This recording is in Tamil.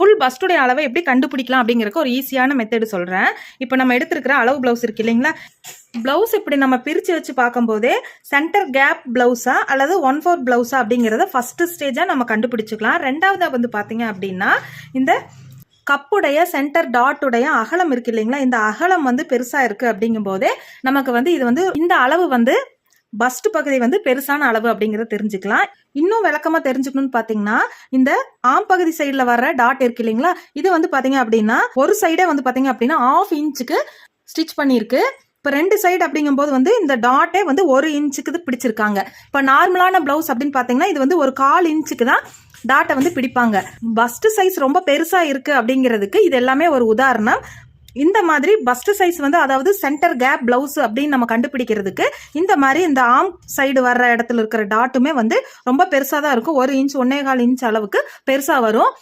ஃபுல் பஸ்டுடைய அளவை எப்படி கண்டுபிடிக்கலாம் அப்படிங்கிறக்கு ஒரு ஈஸியான மெத்தடு சொல்கிறேன் இப்போ நம்ம எடுத்திருக்கிற அளவு ப்ளவுஸ் இருக்கு இல்லைங்களா? ப்ளவுஸ் இப்படி நம்ம பிரித்து வச்சு பார்க்கும்போதே சென்டர் கேப் ப்ளவுஸா அல்லது ஒன் ஃபோர் ப்ளவுஸா அப்படிங்கிறத ஃபஸ்ட்டு ஸ்டேஜாக நம்ம கண்டுபிடிச்சிக்கலாம். ரெண்டாவதாக வந்து பார்த்தீங்க அப்படின்னா இந்த கப்புடைய சென்டர் டாட்டுடைய அகலம் இருக்கு இல்லைங்களா? இந்த அகலம் வந்து பெருசாக இருக்குது அப்படிங்கும்போதே நமக்கு வந்து இது வந்து இந்த அளவு வந்து பஸ்ட் பகுதி வந்து பெருசான அளவு அப்படிங்கிறத தெரிஞ்சுக்கலாம். இன்னும் விளக்கமாக தெரிஞ்சுக்கணும்னு பார்த்தீங்கன்னா இந்த ஆம் பகுதி சைடில் வர டாட் இருக்கு இல்லைங்களா? இது வந்து பார்த்தீங்க அப்படின்னா ஒரு சைடே வந்து பார்த்தீங்க அப்படின்னா ஆஃப் இன்ச்சுக்கு ஸ்டிச் பண்ணியிருக்கு. இப்போ ரெண்டு சைடு அப்படிங்கும்போது வந்து இந்த டாட்டே வந்து ஒரு இன்ச்சுக்கு இது பிடிச்சிருக்காங்க. இப்போ நார்மலான ப்ளவுஸ் அப்படின்னு பார்த்தீங்கன்னா இது வந்து ஒரு கால் இன்ச்சுக்கு தான் டாட்டை வந்து பிடிப்பாங்க. பஸ்ட் சைஸ் ரொம்ப பெருசாக இருக்குது அப்படிங்கிறதுக்கு இது எல்லாமே ஒரு உதாரணம். இந்த மாதிரி பஸ்ட் சைஸ் வந்து அதாவது சென்டர் கேப் பிளவுஸ் அப்படின்னு நம்ம கண்டுபிடிக்கிறதுக்கு இந்த மாதிரி இந்த ஆம் சைடு வர்ற இடத்துல இருக்கிற டாட்டுமே வந்து ரொம்ப பெருசாக தான் இருக்கும். ஒரு இன்ச் ஒன்னே கால் இன்ச் அளவுக்கு பெருசாக வரும்.